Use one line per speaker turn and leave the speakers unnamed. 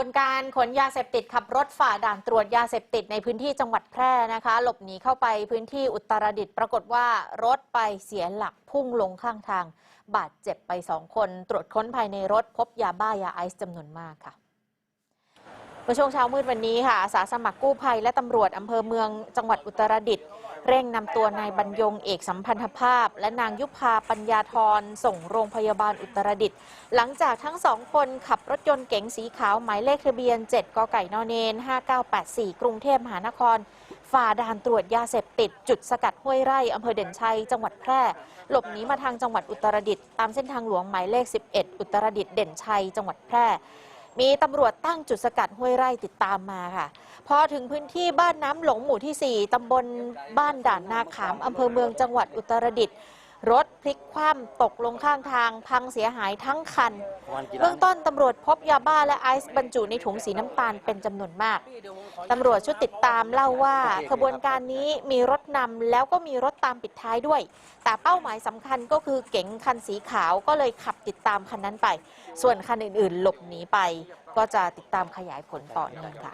บวนการขนยาเสพติดขับรถฝ่าด่านตรวจยาเสพติดในพื้นที่จังหวัดแพร่นะคะ หลบหนีเข้าไปพื้นที่อุตรดิตถ์ปรากฏว่ารถไปเสียหลักพุ่งลงข้างทาง บาดเจ็บไปสองคน ตรวจค้นภายในรถพบยาบ้ายาไอซ์จำนวนมากค่ะ มื่อช่วงเช้ามืดวันนี้ค่ะอาสาสมัครกู้ภัยและตำรวจอำเภอเมืองจังหวัดอุตรดิตถ์เร่งนำตัวนายบรรยงเอกสัมพันธภาพ และนางยุพาปัญญาธรส่งโรงพยาบาลอุตรดิตถ์หลังจากทั้งสองคนขับรถยนต์เก๋งสีขาวหมายเลขทะเบียน 7กไก่นเนน 5984 กรุงเทพมหานคร ฝ่าด่านตรวจยาเสพติด จุดสกัดห้วยไร่อำเภอเด่นชัย จังหวัดแพร่ หลบหนีมาทางจังหวัดอุตรดิตถ์ตามเส้นทางหลวงหมายเลข 11 อุตรดิตถ์เด่นชัย จังหวัดแพร่ มีตำรวจตั้งจุดสกัดห้วยไร่ติดตามมาค่ะ พอถึงพื้นที่บ้านน้ำหลงหมู่ที่ 4 ตำบลบ้านด่านนาขาม อำเภอเมืองจังหวัดอุตรดิตถ์รถ พลิกคว่ำตกลงข้างทาง พังเสียหายทั้งคัน เบื้องต้นตำรวจพบยาบ้าและไอซ์บรรจุในถุงสีน้ำตาลเป็นจำนวนมาก ตำรวจชุดติดตามเล่าว่าขบวนการนี้มีรถนำแล้วก็มีรถตามปิดท้ายด้วย แต่เป้าหมายสำคัญก็คือเก๋งคันสีขาวก็เลยขับติดตามคันนั้นไป ส่วนคันอื่นๆ หลบหนีไป ก็จะติดตามขยายผลต่อเนื่องค่ะ